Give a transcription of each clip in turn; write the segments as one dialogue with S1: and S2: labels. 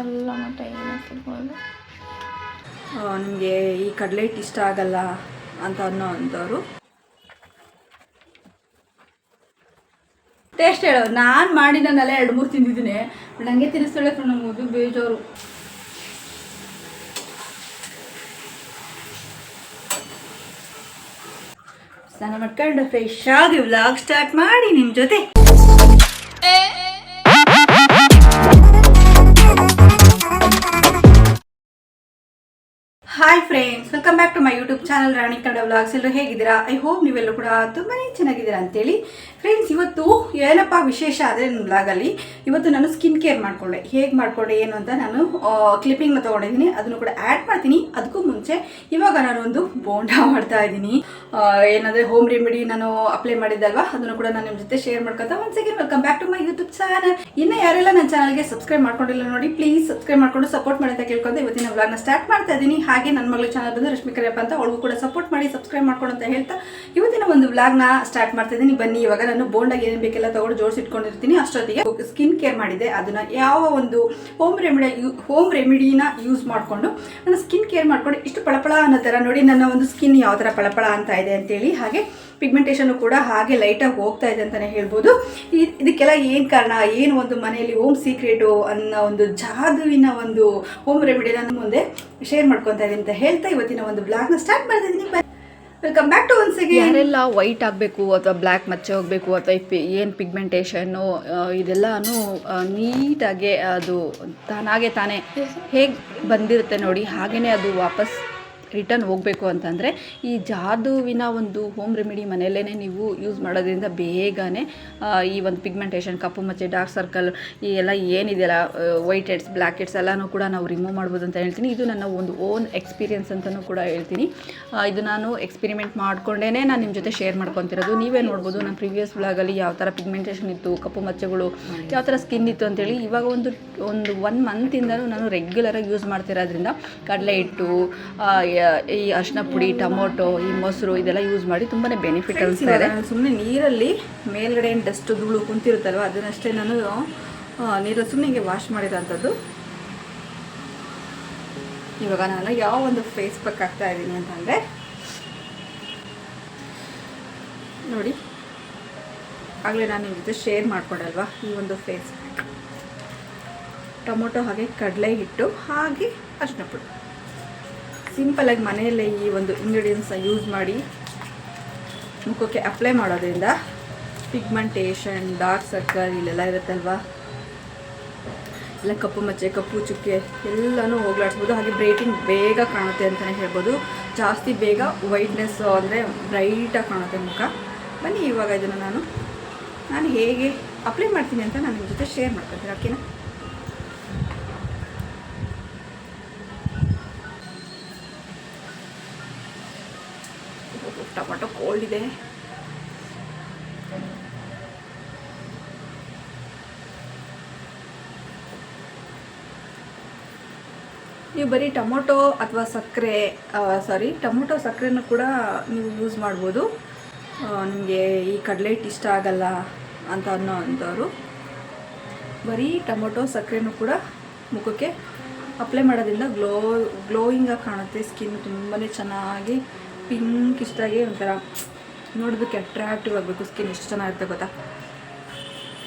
S1: ಎಲ್ಲ ಮಟ್ಟ ಏನು
S2: ನಿಮಗೆ ಈ ಕಡಲೆ ಹಿಟ್ಟು ಇಷ್ಟ ಆಗಲ್ಲ ಅಂತ ಅನ್ನೋ ಅಂಥವ್ರು. ಟೇಸ್ಟ್ ಹೇಳೋ. ನಾನು ಮಾಡಿ ನಾನೆಲ್ಲ ಎರಡು ಮೂರು ತಿಂದಿದ್ದೀನಿ. ನನಗೆ ತಿನ್ನಿಸ್ತಾಳೆ ನಮ್ಮ ಅದು ಬೇಜಾರು. ಸ್ನಾನ ಮಾಡ್ಕೊಂಡು ಫ್ರೆಶ್ ಆಗಿ ವ್ಲಾಗ್ ಸ್ಟಾರ್ಟ್ ಮಾಡಿ ನಿಮ್ಮ ಜೊತೆ. Hi friends welcome back to my YouTube channel Rani Kannada vlogs ಎಲ್ಲರೂ ಹೇಗಿದ್ದೀರಾ? ಐ ಹೋಪ್ ನೀವೆಲ್ಲರೂ ಕೂಡ ತುಂಬಾ ಚೆನ್ನಾಗಿದ್ದೀರಾ ಅಂತೇಳಿ. ಫ್ರೆಂಡ್ಸ್ ಇವತ್ತು ಏನಪ್ಪ ವಿಶೇಷ ಆದರೆ ನನ್ನ ವ್ಲಾಗಲ್ಲಿ ಇವತ್ತು ನಾನು ಸ್ಕಿನ್ ಕೇರ್ ಮಾಡಿಕೊಂಡೆ. ಹೇಗೆ ಮಾಡಿಕೊಂಡೆ, ಏನು ಅಂತ ನಾನು ಕ್ಲಿಪ್ಪಿಂಗ್ನ ತೊಗೊಂಡಿದ್ದೀನಿ. ಅದನ್ನು ಕೂಡ ಆ್ಯಡ್ ಮಾಡ್ತೀನಿ. ಅದಕ್ಕೂ ಮುಂಚೆ ಇವಾಗ ನಾನು ಒಂದು ಬೋಂಡಾ ಮಾಡ್ತಾ ಇದ್ದೀನಿ. ಏನಂದರೆ ಹೋಮ್ ರೆಮಿಡಿ ನಾನು ಅಪ್ಲೈ ಮಾಡಿದ್ದಲ್ವ? ಅದನ್ನು ಕೂಡ ನಾನು ನಿಮ್ಮ ಜೊತೆ ಶೇರ್ ಮಾಡ್ಕೊತಾ ಒಂದು second welcome back to my YouTube channel ಇನ್ನು ಯಾರೆಲ್ಲ ನನ್ನ ಚಾನಲ್ಗೆ ಸಬ್ಸ್ಕ್ರೈಬ್ ಮಾಡ್ಕೊಂಡಿಲ್ಲ ನೋಡಿ ಪ್ಲೀಸ್ ಸಬ್ಸ್ಕ್ರೈಬ್ ಮಾಡ್ಕೊಂಡು ಸಪೋರ್ಟ್ ಮಾಡಿ ಅಂತ ಕೇಳ್ಕೊಂಡು ಇವತ್ತಿನ ವ್ಲಾಗ್ನ ಸ್ಟಾರ್ಟ್ ಮಾಡ್ತಾ ಇದ್ದೀನಿ. ಹಾಗೆ ನನ್ನ ಮಗಳ ಚಾನಲ್ ಬಂದು ರಶ್ಮಿ ಕರಿಯಪ್ಪ ಅಂತ, ಅವಳಿಗೂ ಕೂಡ ಸಪೋರ್ಟ್ ಮಾಡಿ ಸಬ್ಸ್ಕ್ರೈಬ್ ಮಾಡ್ಕೊಂಡು ಅಂತ ಹೇಳ್ತಾ, ಇವತ್ತಿನ ಒಂದು ವ್ಲಾಗ್ನ ಸ್ಟಾರ್ಟ್ ಮಾಡ್ತಾ ಇದ್ದೀನಿ. ಬನ್ನಿ, ಇವಾಗ ನಾನು ಬೋಂಡಾಗಿ ಏನು ಬೇಕೆಲ್ಲ ತಗೊಂಡು ಜೋಡಿಸಿಟ್ಕೊಂಡಿರ್ತೀನಿ ಅಷ್ಟೊತ್ತಿಗೆ ಸ್ಕಿನ್ ಕೇರ್ ಮಾಡಿದೆ. ಅದನ್ನ ಯಾವ ಒಂದು ಹೋಮ್ ರೆಮಿಡಿ ಹೋಮ್ ರೆಮಿಡಿನ ಯೂಸ್ ಮಾಡಿಕೊಂಡು ನಾನು ಸ್ಕಿನ್ ಕೇರ್ ಮಾಡಿಕೊಂಡು ಇಷ್ಟು ಪಳಪಳ ಅನ್ನೋ ಥರ ನೋಡಿ, ನನ್ನ ಒಂದು ಸ್ಕಿನ್ ಯಾವ ಥರ ಪಳಪಳ ಅಂತ ಇದೆ ಅಂತೇಳಿ. ಹಾಗೆ ಪಿಗ್ಮೆಂಟೇಷನ್ ಕೂಡ ಹಾಗೆ ಲೈಟಾಗಿ ಹೋಗ್ತಾ ಇದೆ ಅಂತಲೇ ಹೇಳ್ಬೋದು. ಇದಕ್ಕೆಲ್ಲ ಏನು ಕಾರಣ? ಏನು ಒಂದು ಮನೆಯಲ್ಲಿ ಹೋಮ್ ಸೀಕ್ರೆಟು ಅನ್ನೋ ಒಂದು ಜಾದುವಿನ ಒಂದು ಹೋಮ್ ರೆಮಿಡಿ ನನ್ನ ಮುಂದೆ ಶೇರ್ ಮಾಡ್ಕೊತಾ ಇದ್ದೀನಿ ಅಂತ ಹೇಳ್ತಾ ಇವತ್ತಿನ ಒಂದು ಬ್ಲಾಗ್ನ ಸ್ಟಾರ್ಟ್ ಮಾಡ್ತಾ ಇದ್ದೀನಿ. ವೆಲ್ಕಮ್ ಬ್ಯಾಕ್ ಟು ಒನ್ಸ್
S1: ಯಾರೆಲ್ಲ ವೈಟ್ ಆಗಬೇಕು ಅಥವಾ ಬ್ಲ್ಯಾಕ್ ಮಚ್ಚೆ ಹೋಗಬೇಕು ಅಥವಾ ಪಿ ಏನು ಪಿಗ್ಮೆಂಟೇಷನ್ನು ಇದೆಲ್ಲನೂ ನೀಟಾಗೆ ಅದು ತಾನಾಗೆ ತಾನೇ ಹೇಗೆ ಬಂದಿರುತ್ತೆ ನೋಡಿ ಹಾಗೆಯೇ ಅದು ವಾಪಸ್ ರಿಟರ್ನ್ ಹೋಗಬೇಕು ಅಂತಂದರೆ ಈ ಜಾದುವಿನ ಒಂದು ಹೋಮ್ ರೆಮಿಡಿ ಮನೆಯಲ್ಲೇ ನೀವು ಯೂಸ್ ಮಾಡೋದ್ರಿಂದ ಬೇಗನೆ ಈ ಒಂದು ಪಿಗ್ಮೆಂಟೇಷನ್ ಕಪ್ಪು ಮಚ್ಚೆ ಡಾರ್ಕ್ ಸರ್ಕಲ್ ಈ ಎಲ್ಲ ಏನಿದೆಯಲ್ಲ ವೈಟ್ ಹೆಡ್ಸ್ ಬ್ಲ್ಯಾಕ್ ಹೆಡ್ಸ್ ಎಲ್ಲನೂ ಕೂಡ ನಾವು ರಿಮೂವ್ ಮಾಡ್ಬೋದು ಅಂತ ಹೇಳ್ತೀನಿ. ಇದು ನನ್ನ ಒಂದು ಓನ್ ಎಕ್ಸ್ಪೀರಿಯನ್ಸ್ ಅಂತಲೂ ಕೂಡ ಹೇಳ್ತೀನಿ. ಇದು ನಾನು ಎಕ್ಸ್ಪೆರಿಮೆಂಟ್ ಮಾಡಿಕೊಂಡೇ ನಾನು ನಿಮ್ಮ ಜೊತೆ ಶೇರ್ ಮಾಡ್ಕೊತಿರೋದು. ನೀವೇ ನೋಡ್ಬೋದು ನನ್ನ ಪ್ರೀವಿಯಸ್ ಬ್ಲಾಗಲ್ಲಿ ಯಾವ ಥರ ಪಿಗ್ಮೆಂಟೇಷನ್ ಇತ್ತು, ಕಪ್ಪು ಮಚ್ಚೆಗಳು, ಯಾವ ಥರ ಸ್ಕಿನ್ ಇತ್ತು ಅಂತೇಳಿ ಇವಾಗ ಒಂದು ಒಂದು ಒನ್ ಮಂತಿಂದಲೂ ನಾನು ರೆಗ್ಯುಲರಾಗಿ ಯೂಸ್ ಮಾಡ್ತಿರೋದ್ರಿಂದ ಕಡಲೆ ಹಿಟ್ಟು ಈ ಅರಿಶಿನ ಪುಡಿ, ಟೊಮೊಟೊ, ಈ ಮೊಸರು ಇದೆಲ್ಲ ಯೂಸ್ ಮಾಡಿ ತುಂಬಾ ಬೆನಿಫಿಟ್ ಅನಿಸ್ತಾ ಇದೆ.
S2: ಸುಮ್ಮನೆ ನೀರಲ್ಲಿ ಮೇಲ್ಗಡೆ ಏನು ಡಸ್ಟ್ ಧೂಳು ಕುಂತಿರುತ್ತಲ್ವ, ಅದನ್ನಷ್ಟೇ ನಾನು ನೀರಲ್ಲಿ ಸುಮ್ಮನೆ ಹಿಂಗೆ ವಾಶ್ ಮಾಡಿರೋಂಥದ್ದು. ಇವಾಗ ನಾನು ಯಾವ ಒಂದು ಫೇಸ್ ಪ್ಯಾಕ್ ಹಾಕ್ತಾ ಇದ್ದೀನಿ ಅಂತಂದರೆ, ನೋಡಿ, ಆಗಲೇ ನಾನು ನಿಮ್ಮ ಜೊತೆ ಶೇರ್ ಮಾಡ್ಕೊಂಡಲ್ವಾ ಈ ಒಂದು ಫೇಸ್ ಪ್ಯಾಕ್ ಟೊಮೊಟೊ ಹಾಗೆ ಕಡಲೆ ಹಿಟ್ಟು ಹಾಗೆ ಅರಿಶಿನ ಪುಡಿ. ಸಿಂಪಲಾಗಿ ಮನೆಯಲ್ಲೇ ಈ ಒಂದು ಇಂಗ್ರೀಡಿಯೆಂಟ್ಸ್ನ ಯೂಸ್ ಮಾಡಿ ಮುಖಕ್ಕೆ ಅಪ್ಲೈ ಮಾಡೋದ್ರಿಂದ ಪಿಗ್ಮೆಂಟೇಷನ್ ಡಾರ್ಕ್ ಸರ್ಕಲ್ ಇಲ್ಲೆಲ್ಲ ಇರುತ್ತಲ್ವಾ? ಇಲ್ಲ ಕಪ್ಪು ಮಚ್ಚೆ, ಕಪ್ಪು ಚುಕ್ಕೆ ಎಲ್ಲನೂ ಹೋಗ್ಲಾಡಿಸ್ಬೋದು. ಹಾಗೆ ಬ್ರೈಟಿಂಗ್ ಬೇಗ ಕಾಣುತ್ತೆ ಅಂತಲೇ ಹೇಳ್ಬೋದು. ಜಾಸ್ತಿ ಬೇಗ ವೈಟ್ನೆಸ್ ಅಂದರೆ ಬ್ರೈಟಾಗಿ ಕಾಣುತ್ತೆ ಮುಖ. ಬನ್ನಿ ಇವಾಗ ಇದನ್ನು ನಾನು ನಾನು ಹೇಗೆ ಅಪ್ಲೈ ಮಾಡ್ತೀನಿ ಅಂತ ನಾನು ನಿಮ್ಮ ಜೊತೆ ಶೇರ್ ಮಾಡ್ಕೊತೀನಿ ಓಕೆನಾ ಇದೆ. ನೀವು ಬರೀ ಟೊಮೊಟೊ ಅಥವಾ ಸಕ್ಕರೆ ಸಾರಿ ಟೊಮೊಟೊ, ಸಕ್ಕರೆನೂ ಕೂಡ ನೀವು ಯೂಸ್ ಮಾಡ್ಬೋದು. ನಿಮಗೆ ಈ ಕಡಲೆ ಹಿಟ್ಟು ಇಷ್ಟ ಆಗಲ್ಲ ಅಂತ ಅನ್ನೋ ಅಂಥವ್ರು ಬರೀ ಟೊಮೊಟೊ, ಸಕ್ಕರೆನೂ ಕೂಡ ಮುಖಕ್ಕೆ ಅಪ್ಲೈ ಮಾಡೋದ್ರಿಂದ ಗ್ಲೋ ಗ್ಲೋಯಿಂಗಾಗಿ ಕಾಣುತ್ತೆ. ಸ್ಕಿನ್ ತುಂಬಾ ಚೆನ್ನಾಗಿ ಪಿಂಕ್ ಇಷ್ಟಾಗಿ ಒಂಥರ ನೋಡೋದಕ್ಕೆ ಅಟ್ರಾಕ್ಟಿವ್ ಆಗಬೇಕು ಸ್ಕಿನ್ ಎಷ್ಟು ಚೆನ್ನಾಗಿರುತ್ತೆ ಗೊತ್ತಾ?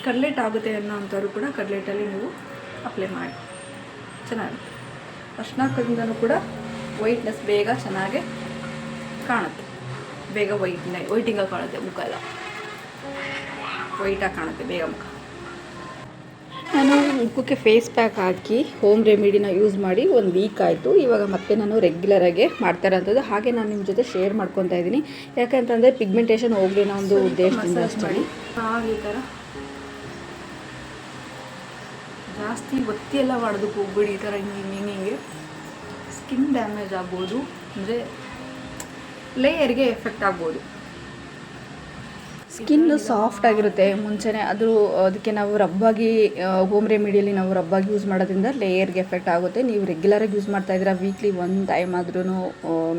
S2: ಕಡ್ಲೆಟ್ ಆಗುತ್ತೆ ಅನ್ನೋ ಅಂಥವ್ರು ಕೂಡ ಕಡ್ಲೆಟಲ್ಲಿ ನೀವು ಅಪ್ಲೈ ಮಾಡಿ. ಚೆನ್ನಾಗಿರುತ್ತೆ. ಅರ್ಶನಾಕದಿಂದನೂ ಕೂಡ ವೈಟ್ನೆಸ್ ಬೇಗ ಚೆನ್ನಾಗಿ ಕಾಣುತ್ತೆ. ಬೇಗ ವೈಟ್ನೆ ವೈಟಿಂಗಾಗಿ ಕಾಣುತ್ತೆ ಮುಖ ಎಲ್ಲ. ವೈಟಾಗಿ ಕಾಣುತ್ತೆ, ಬೇಗ ಮುಖ.
S1: ನಾನು ಮುಖಕ್ಕೆ ಫೇಸ್ ಪ್ಯಾಕ್ ಹಾಕಿ ಹೋಮ್ ರೆಮಿಡಿನ ಯೂಸ್ ಮಾಡಿ ಒಂದು ವೀಕ್ ಆಯಿತು. ಇವಾಗ ಮತ್ತೆ ನಾನು ರೆಗ್ಯುಲರಾಗೆ ಮಾಡ್ತಾ ಇರೋಂಥದ್ದು. ಹಾಗೆ ನಾನು ನಿಮ್ಮ ಜೊತೆ ಶೇರ್ ಮಾಡ್ಕೊತಾ ಇದ್ದೀನಿ. ಯಾಕಂತಂದರೆ ಪಿಗ್ಮೆಂಟೇಷನ್ ಹೋಗಲಿ ಅನ್ನೋ ಒಂದು ಉದ್ದೇಶದಿಂದ ಅಷ್ಟೇ.
S2: ಮಾಡಿ. ಹಾಗೆ ಈ ಥರ ಜಾಸ್ತಿ ಒತ್ತಿ ಎಲ್ಲ ಮಾಡೋದಕ್ಕೆ ಹೋಗ್ಬಿಡಿ. ಈ ಥರ ಹಿಂಗೆ ಹಿಂಗೆ ಹಿಂಗೆ ಸ್ಕಿನ್ ಡ್ಯಾಮೇಜ್ ಆಗ್ಬೋದು. ಅಂದರೆ ಲೇಯರ್ಗೆ ಎಫೆಕ್ಟ್ ಆಗ್ಬೋದು.
S1: ಸ್ಕಿನ್ ಸಾಫ್ಟ್ ಆಗಿರುತ್ತೆ. ಮುಂಚೆನೇ ಅದು ಅದಕ್ಕೆ ನಾವು ರಬ್ಬಾಗಿ ಹೋಮ್ ರೆಮಿಡಿಯಲ್ಲಿ ನಾವು ರಬ್ಬಾಗಿ ಯೂಸ್ ಮಾಡೋದ್ರಿಂದ ಲೇಯರ್ಗೆ ಎಫೆಕ್ಟ್ ಆಗುತ್ತೆ. ನೀವು ರೆಗ್ಯುಲರಾಗಿ ಯೂಸ್ ಮಾಡ್ತಾ ಇದ್ದೀರಾ ವೀಕ್ಲಿ ಒನ್ ಟೈಮ್ ಆದ್ರೂ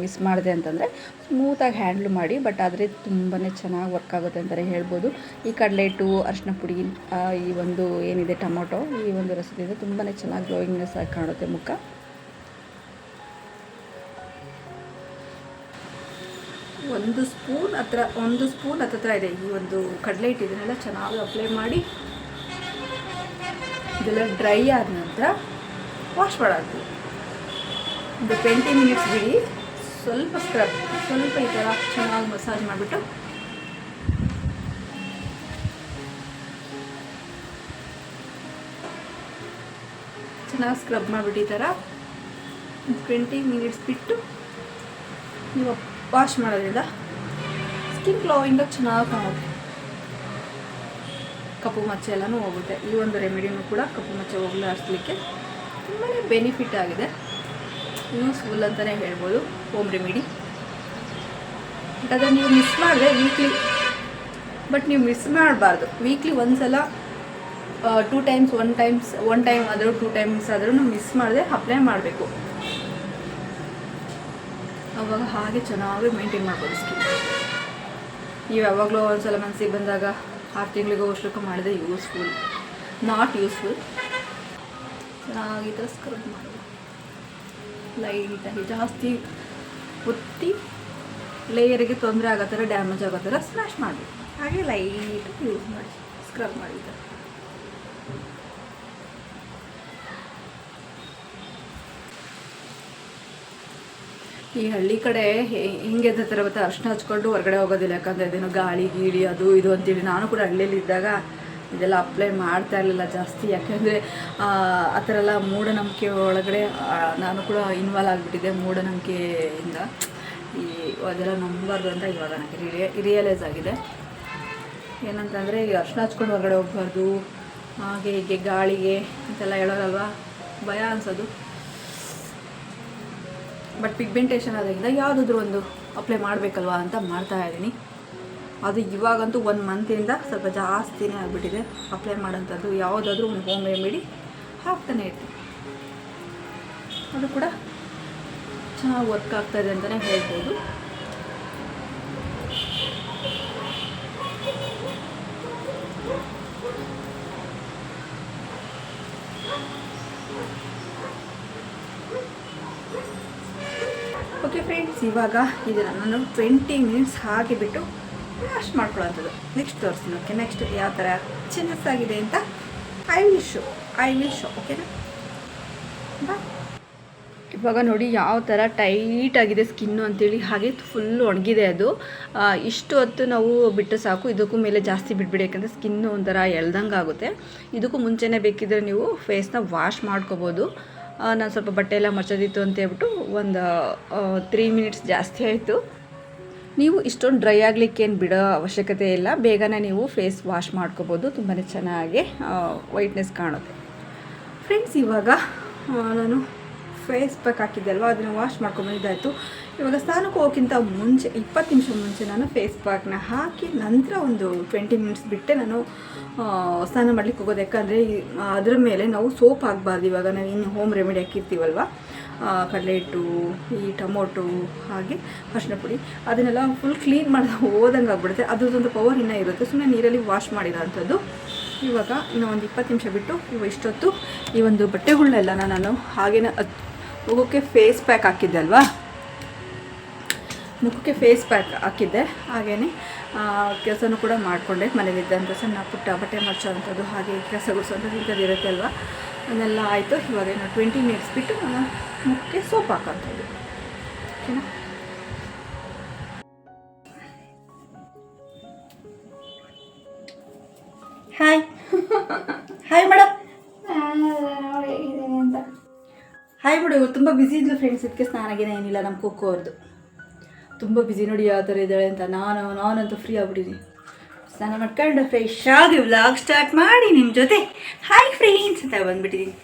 S1: ಮಿಸ್ ಮಾಡಿದೆ ಅಂತಂದರೆ ಸ್ಮೂತಾಗಿ ಹ್ಯಾಂಡ್ಲ್ ಮಾಡಿ ಬಟ್ ಆದರೆ ತುಂಬಾ ಚೆನ್ನಾಗಿ ವರ್ಕ್ ಆಗುತ್ತೆ ಅಂತಲೇ ಹೇಳ್ಬೋದು. ಈ ಕಡಲೆ ಹಿಟ್ಟು ಅರಿಶಿನ ಪುಡಿ ಈ ಒಂದು ಏನಿದೆ ಟೊಮೊಟೊ, ಈ ಒಂದು ರಸದಿಂದ ತುಂಬಾ ಚೆನ್ನಾಗಿ ಗ್ಲೋಯಿಂಗ್ನೆಸ್ ಆಗಿ ಕಾಣುತ್ತೆ ಮುಖ.
S2: ಒಂದು ಸ್ಪೂನ್ ಹತ್ರ, ಒಂದು ಸ್ಪೂನ್ ಹತ್ರ ಇದೆ. ಈ ಒಂದು ಕಡಲೆ ಹಿಟ್ಟು ಇದನ್ನೆಲ್ಲ ಚೆನ್ನಾಗಿ ಅಪ್ಲೈ ಮಾಡಿ, ಇದೆಲ್ಲ ಡ್ರೈ ಆದ ನಂತರ ವಾಶ್ ಮಾಡೋದು ಒಂದು ಟ್ವೆಂಟಿ ಮಿನಿಟ್ಸ್ ಬಿಡಿ. ಸ್ವಲ್ಪ ಸ್ಕ್ರಬ್ ಸ್ವಲ್ಪ ಈ ಥರ ಚೆನ್ನಾಗಿ ಮಸಾಜ್ ಮಾಡಿಬಿಟ್ಟು. ಚೆನ್ನಾಗಿ ಸ್ಕ್ರಬ್ ಮಾಡಿಬಿಟ್ಟು ಈ ಥರ ಟ್ವೆಂಟಿ ಮಿನಿಟ್ಸ್ ಬಿಟ್ಟು ನೀವು ವಾಶ್ ಮಾಡೋದ್ರಿಂದ ಸ್ಕಿನ್ ಗ್ಲೋಯಿಂಗ್ ಚೆನ್ನಾಗಿ ಕಾಣುತ್ತೆ. ಕಪ್ಪು ಮಚ್ಚೆ ಎಲ್ಲನೂ ಹೋಗುತ್ತೆ. ಈ ಒಂದು ರೆಮಿಡಿನೂ ಕೂಡ ಕಪ್ಪು ಮಚ್ಚೆ ಹೋಗ್ಲಾಡಿಸ್ಲಿಕ್ಕೆ ತುಂಬಾ ಬೆನಿಫಿಟ್ ಆಗಿದೆ. ಯೂಸ್ಫುಲ್ ಅಂತಲೇ ಹೇಳ್ಬೋದು ಹೋಮ್ ರೆಮಿಡಿ ಬಟ್ ಅದನ್ನು ನೀವು ಮಿಸ್ ಮಾಡಿದೆ ವೀಕ್ಲಿ ಬಟ್ ನೀವು ಮಿಸ್ ಮಾಡಬಾರ್ದು. ವೀಕ್ಲಿ ಒಂದ್ಸಲ two times one times one time ಆದರೂ ಟೂ ಟೈಮ್ಸ್ ಆದ್ರೂ ಮಿಸ್ ಮಾಡದೆ ಅಪ್ಲೈ ಮಾಡಬೇಕು. ಅವಾಗ ಹಾಗೆ ಚೆನ್ನಾಗಿ ಮೇಂಟೈನ್ ಮಾಡ್ಬೋದು ಸ್ಕಿನ್ ನೀವು ಯಾವಾಗಲೂ ಒಂದ್ಸಲ ಮನಸ್ಸಿಗೆ ಬಂದಾಗ ಆರು ತಿಂಗಳಿಗೂ ವರ್ಷಕ್ಕೂ ಮಾಡಿದ್ರೆ ಯೂಸ್ಫುಲ್ ನಾಟ್ ಯೂಸ್ಫುಲ್ ಚೆನ್ನಾಗಿ ಥರ ಸ್ಕ್ರಬ್ ಮಾಡೋದು ಲೈಟಾಗಿ ಜಾಸ್ತಿ ಒತ್ತಿ ಲೇಯರಿಗೆ ತೊಂದರೆ ಆಗೋ ಥರ ಡ್ಯಾಮೇಜ್ ಆಗೋ ಥರ ಸ್ಮ್ಯಾಶ್ ಮಾಡಬೇಕು ಹಾಗೆ ಲೈಟಾಗಿ ಯೂಸ್ ಮಾಡಿ ಸ್ಕ್ರಬ್ ಮಾಡಿ ಈ ಹಳ್ಳಿ ಕಡೆ ಹಿಂಗೆ ಹೆಂಗೆ ಮತ್ತೆ ಅರ್ಶಿನ ಹಚ್ಕೊಂಡು ಹೊರಗಡೆ ಹೋಗೋದಿಲ್ಲ. ಯಾಕಂದರೆ ಅದೇನು ಗಾಳಿ, ಗೀಳಿ, ಅದು, ಇದು ಅಂತೇಳಿ ನಾನು ಕೂಡ ಹಳ್ಳಿಯಲ್ಲಿ ಇದ್ದಾಗ ಇದೆಲ್ಲ ಅಪ್ಲೈ ಮಾಡ್ತಾ ಇರಲಿಲ್ಲ ಜಾಸ್ತಿ. ಯಾಕೆಂದರೆ, ಆ ಥರ ಎಲ್ಲ ಮೂಢನಂಬಿಕೆ ಒಳಗಡೆ ನಾನು ಕೂಡ ಇನ್ವಾಲ್ವ್ ಆಗಿಬಿಟ್ಟಿದ್ದೆ ಮೂಢನಂಬಿಕೆಯಿಂದ. ಈ, ಅದೆಲ್ಲ ನಂಬಾರ್ದು ಅಂತ ಇವಾಗ ನನಗೆ ರಿಯೇ ರಿಯಲೈಸ್ ಆಗಿದೆ. ಏನಂತಂದರೆ, ಈ ಅರ್ಶಿನ ಹಚ್ಕೊಂಡು ಹೊರಗಡೆ ಹೋಗ್ಬಾರ್ದು. ಹಾಗೆ ಹೀಗೆ ಗಾಳಿಗೆ ಅಂತೆಲ್ಲ ಹೇಳೋರಲ್ವಾ? ಭಯ ಅನ್ಸೋದು. ಬಟ್ ಪಿಗ್ಮೆಂಟೇಷನ್ ಆದ್ರಿಂದ ಯಾವುದಾದ್ರೂ ಒಂದು ಅಪ್ಲೈ ಮಾಡಬೇಕಲ್ವಾ ಅಂತ ಮಾಡ್ತಾ ಇದ್ದೀನಿ. ಅದು ಇವಾಗಂತೂ ಒಂದು ಮಂತಿಂದ ಸ್ವಲ್ಪ ಜಾಸ್ತಿನೇ ಆಗಿಬಿಟ್ಟಿದೆ. ಅಪ್ಲೈ ಮಾಡೋಂಥದ್ದು ಯಾವುದಾದ್ರೂ ಒಂದು ಹೋಮ್ ರೆಮಿಡಿ ಹಾಕ್ತಾನೆ ಇರ್ತೀನಿ. ಅದು ಕೂಡ ಚೆನ್ನಾಗಿ ವರ್ಕ್ ಆಗ್ತಾಯಿದೆ ಅಂತಲೇ ಹೇಳ್ಬೋದು ಓಕೆ ಫ್ರೆಂಡ್ಸ್ ಇವಾಗ ಇದನ್ನು ನಾನು ಟ್ವೆಂಟಿ ಮಿನಿಟ್ಸ್ ಹಾಗೆ ಬಿಟ್ಟು ವಾಶ್ ಮಾಡ್ಕೊಳ್ಳೋಂಥದ್ದು ನೆಕ್ಸ್ಟ್ ತೋರಿಸ್ತೀನಿ ಓಕೆ ನೆಕ್ಸ್ಟ್ ಯಾವ ಥರ ಚೆನ್ನಾಗಿದೆ ಅಂತ I will show I will show ಓಕೆನಾ
S1: ಇವಾಗ ನೋಡಿ ಯಾವ ಥರ ಟೈಟ್ ಆಗಿದೆ ಸ್ಕಿನ್ನು ಅಂತೇಳಿ, ಹಾಗೆ ಫುಲ್ ಒಣಗಿದೆ ಅದು. ಇಷ್ಟು ಹೊತ್ತು ನಾವು ಬಿಟ್ಟು ಸಾಕು, ಇದಕ್ಕೂ ಮೇಲೆ ಜಾಸ್ತಿ ಬಿಟ್ಬಿಡಿ ಯಾಕಂದರೆ ಸ್ಕಿನ್ನು ಒಂಥರ ಎಳ್ದಂಗೆ ಆಗುತ್ತೆ ಇದಕ್ಕೂ ಮುಂಚೆನೇ ಬೇಕಿದ್ರೆ ನೀವು ಫೇಸ್ನ ವಾಶ್ ಮಾಡ್ಕೋಬೋದು. ನಾನು ಸ್ವಲ್ಪ ಬಟ್ಟೆ ಎಲ್ಲ ಮರ್ಚೋದಿತ್ತು ಅಂತ ಹೇಳ್ಬಿಟ್ಟು ಒಂದು ತ್ರೀ ಮಿನಿಟ್ಸ್ ಜಾಸ್ತಿ ಆಯಿತು. ನೀವು ಇಷ್ಟೊಂದು ಡ್ರೈ ಆಗಲಿಕ್ಕೆ ಏನು ಬಿಡೋ ಅವಶ್ಯಕತೆ ಇಲ್ಲ. ಬೇಗನೆ ನೀವು ಫೇಸ್ ವಾಶ್ ಮಾಡ್ಕೋಬೋದು. ತುಂಬಾ ಚೆನ್ನಾಗಿ ವೈಟ್ನೆಸ್ ಕಾಣುತ್ತೆ.
S2: ಫ್ರೆಂಡ್ಸ್ ಇವಾಗ ನಾನು ಫೇಸ್ ಪ್ಯಾಕ್ ಹಾಕಿದ್ದೆ ಅಲ್ವಾ? ಅದನ್ನು ವಾಶ್ ಮಾಡ್ಕೊಂಬಂದಿದ್ದಾಯಿತು ಇವಾಗ ಸ್ನಾನಕ್ಕೆ ಹೋಗೋಕ್ಕಿಂತ ಮುಂಚೆ, ಇಪ್ಪತ್ತು ನಿಮಿಷ ಮುಂಚೆ ನಾನು ಫೇಸ್ ಪ್ಯಾಕ್ನ ಹಾಕಿ ನಂತರ ಒಂದು ಟ್ವೆಂಟಿ ಮಿನಿಟ್ಸ್ ಬಿಟ್ಟೆ ನಾನು ಸ್ನಾನ ಮಾಡ್ಲಿಕ್ಕೆ ಹೋಗೋದು. ಯಾಕಂದರೆ ಅದರ ಮೇಲೆ ನಾವು ಸೋಪ್ ಹಾಕ್ಬಾರ್ದು ಇವಾಗ. ನಾವು ಇನ್ನು ಹೋಮ್ ರೆಮಿಡಿ ಹಾಕಿರ್ತೀವಲ್ವ? ಕಡಲೆ ಹಿಟ್ಟು ಈ ಟೊಮೊಟೊ, ಹಾಗೆ ಅರಿಶಿನ ಪುಡಿ, ಅದನ್ನೆಲ್ಲ ಫುಲ್ ಕ್ಲೀನ್ ಮಾಡಿದ ಹೋದಂಗೆ ಆಗ್ಬಿಡುತ್ತೆ. ಅದ್ರದ್ದೊಂದು ಪವರ್ ಇನ್ನೂ ಇರುತ್ತೆ. ಸುಮ್ಮನೆ ನೀರಲ್ಲಿ ವಾಶ್ ಮಾಡಿರೋ ಅಂಥದ್ದು ಇವಾಗ ಇನ್ನೂ ಒಂದು ಇಪ್ಪತ್ತು ನಿಮಿಷ ಬಿಟ್ಟು ಇವಾಗ ಇಷ್ಟೊತ್ತು ಈ ಒಂದು ಬಟ್ಟೆಗಳನ್ನೆಲ್ಲ ನಾನು ಹಾಗೇನೆ ಮುಖಕ್ಕೆ ಫೇಸ್ ಪ್ಯಾಕ್ ಹಾಕಿದ್ದೆ ಅಲ್ವಾ? ಮುಖಕ್ಕೆ ಫೇಸ್ ಪ್ಯಾಕ್ ಹಾಕಿದ್ದೆ. ಹಾಗೆಯೇ ಕೆಲಸನೂ ಕೂಡ ಮಾಡಿಕೊಂಡೆ. ಮನೇಲಿದ್ದಂಥ ಸಣ್ಣ ಪುಟ್ಟ ಬಟ್ಟೆ ಮರ್ಚೋವಂಥದ್ದು ಹಾಗೆ ಕೆಲಸ ಗುಡಿಸೋವಂಥದ್ದು ಇಂಥದ್ದು ಇರುತ್ತೆ ಅಲ್ವಾ? ಅದನ್ನೆಲ್ಲ ಆಯಿತು. ಇವಾಗ ಇನ್ನು ಟ್ವೆಂಟಿ ಮಿನಿಟ್ಸ್ ಬಿಟ್ಟು ಮುಖಕ್ಕೆ ಸೋಪ್ ಹಾಕೋಂಥದ್ದು ಓಕೆನಾ ಬಿಡು ಇವತ್ತು ತುಂಬ ಬ್ಯುಸಿ ಇದ್ಲು ಫ್ರೆಂಡ್ಸ್ ಇದಕ್ಕೆ ಸ್ನಾನಗೇನೆ ಏನಿಲ್ಲ ನಮ್ಮ ಕುಕ್ಕು ಅವ್ರದ್ದು ತುಂಬ ಬ್ಯುಸಿ ನೋಡಿ ಯಾವ ಥರ ಇದ್ದಾಳೆ ಅಂತ ನಾನು, ನಾನಂತೂ ಫ್ರೀ ಆಗ್ಬಿಟ್ಟಿದ್ದೀನಿ ಸ್ನಾನ ಮಾಡ್ಕೊಂಡು ಫ್ರೆಶ್ ಆಗಿ ವ್ಲಾಗ್ ಸ್ಟಾರ್ಟ್ ಮಾಡಿ ನಿಮ್ಮ ಜೊತೆ. ಹಾಯ್ ಫ್ರೆಂಡ್ಸ್ ಅಂತ ಬಂದ್ಬಿಟ್ಟಿದ್ದೀನಿ